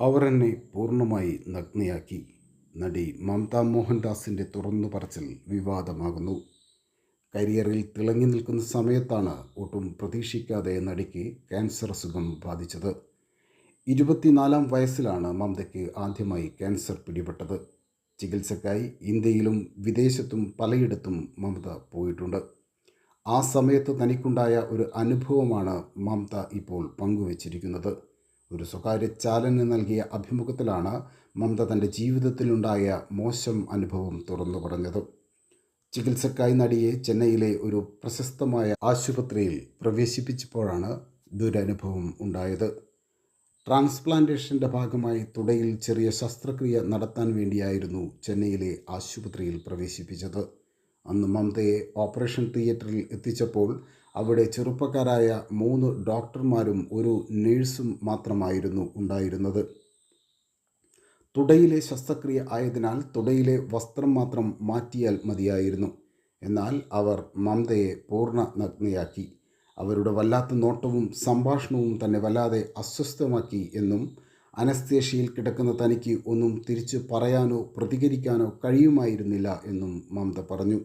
അവർ എന്നെ പൂർണമായി നഗ്നയാക്കി. നടി മമത മോഹൻദാസിന്റെ തുറന്നു പറച്ചിൽ വിവാദമാകുന്നു. കരിയറിൽ തിളങ്ങി നിൽക്കുന്ന സമയത്താണ് ഒട്ടും പ്രതീക്ഷിക്കാതെ നടിക്ക് ക്യാൻസർ അസുഖം ബാധിച്ചത്. ഇരുപത്തിനാലാം വയസ്സിലാണ് മമതയ്ക്ക് ആദ്യമായി ക്യാൻസർ പിടിപെട്ടത്. ചികിത്സക്കായി ഇന്ത്യയിലും വിദേശത്തും പലയിടത്തും മമത പോയിട്ടുണ്ട്. ആ സമയത്ത് തനിക്കുണ്ടായ ഒരു അനുഭവമാണ് മമത ഇപ്പോൾ പങ്കുവച്ചിരിക്കുന്നത്. ഒരു സ്വകാര്യ ചാനലിന് നൽകിയ അഭിമുഖത്തിലാണ് മമത തന്റെ ജീവിതത്തിലുണ്ടായ മോശം അനുഭവം തുറന്നു പറഞ്ഞത്. ചികിത്സക്കായി നടിയെ ചെന്നൈയിലെ ഒരു പ്രശസ്തമായ ആശുപത്രിയിൽ പ്രവേശിപ്പിച്ചപ്പോഴാണ് ദുരനുഭവം ഉണ്ടായത്. ട്രാൻസ്പ്ലാന്റേഷന്റെ ഭാഗമായി തുടയിൽ ചെറിയ ശസ്ത്രക്രിയ നടത്താൻ വേണ്ടിയായിരുന്നു ചെന്നൈയിലെ ആശുപത്രിയിൽ പ്രവേശിപ്പിച്ചത്. അന്ന് മമതയെ ഓപ്പറേഷൻ തിയേറ്ററിൽ എത്തിച്ചപ്പോൾ അവിടെ ചെറുപ്പക്കാരായ മൂന്ന് ഡോക്ടർമാരും ഒരു നേഴ്സും മാത്രമായിരുന്നു ഉണ്ടായിരുന്നത്. തുടയിലെ ശസ്ത്രക്രിയ ആയതിനാൽ തുടയിലെ വസ്ത്രം മാത്രം മാറ്റിയാൽ മതിയായിരുന്നു. എന്നാൽ അവർ മമതയെ പൂർണ നഗ്നയാക്കി. അവരുടെ വല്ലാത്ത നോട്ടവും സംഭാഷണവും തന്നെ വല്ലാതെ അസ്വസ്ഥമാക്കി എന്നും അനസ്തേഷ്യയിൽ കിടക്കുന്ന തനിക്ക് ഒന്നും തിരിച്ചു പറയാനോ പ്രതികരിക്കാനോ കഴിയുമായിരുന്നില്ല എന്നും മമത പറഞ്ഞു.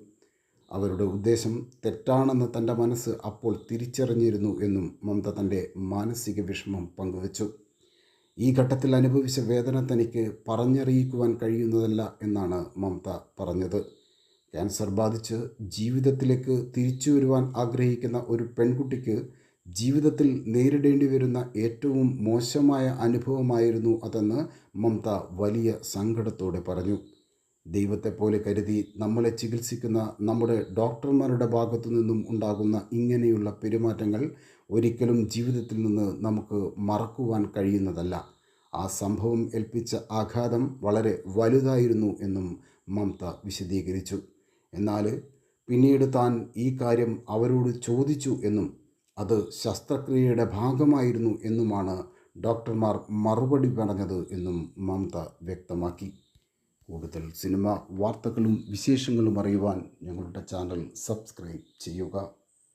അവരുടെ ഉദ്ദേശം തെറ്റാണെന്ന് തന്റെ മനസ്സ് അപ്പോൾ തിരിച്ചറിഞ്ഞിരുന്നു എന്നും മമത തന്റെ മാനസിക വിഷമം പങ്കുവച്ചു. ഈ ഘട്ടത്തിൽ അനുഭവിച്ച വേദന തനിക്ക് പറഞ്ഞറിയിക്കുവാൻ കഴിയുന്നതല്ല എന്നാണ് മമത പറഞ്ഞത്. ക്യാൻസർ ബാധിച്ച് ജീവിതത്തിലേക്ക് തിരിച്ചു വരുവാൻ ആഗ്രഹിക്കുന്ന ഒരു പെൺകുട്ടിക്ക് ജീവിതത്തിൽ നേരിടേണ്ടി വരുന്ന ഏറ്റവും മോശമായ അനുഭവമായിരുന്നു അതെന്ന് മമത വലിയ സങ്കടത്തോടെ പറഞ്ഞു. ദൈവത്തെപ്പോലെ കരുതി നമ്മളെ ചികിത്സിക്കുന്ന നമ്മുടെ ഡോക്ടർമാരുടെ ഭാഗത്തു നിന്നും ഉണ്ടാകുന്ന ഇങ്ങനെയുള്ള പെരുമാറ്റങ്ങൾ ഒരിക്കലും ജീവിതത്തിൽ നിന്ന് നമുക്ക് മറക്കുവാൻ കഴിയുന്നതല്ല. ആ സംഭവം ഏൽപ്പിച്ച ആഘാതം വളരെ വലുതായിരുന്നു എന്നും മമത വിശദീകരിച്ചു. എന്നാൽ പിന്നീട് താൻ ഈ കാര്യം അവരോട് ചോദിച്ചു എന്നും അത് ശസ്ത്രക്രിയയുടെ ഭാഗമായിരുന്നു എന്നുമാണ് ഡോക്ടർമാർ മറുപടി പറഞ്ഞത് എന്നും മമത വ്യക്തമാക്കി. കൂടുതൽ സിനിമ വാർത്തകളും വിശേഷങ്ങളും അറിയുവാൻ ഞങ്ങളുടെ ചാനൽ സബ്സ്ക്രൈബ് ചെയ്യുക.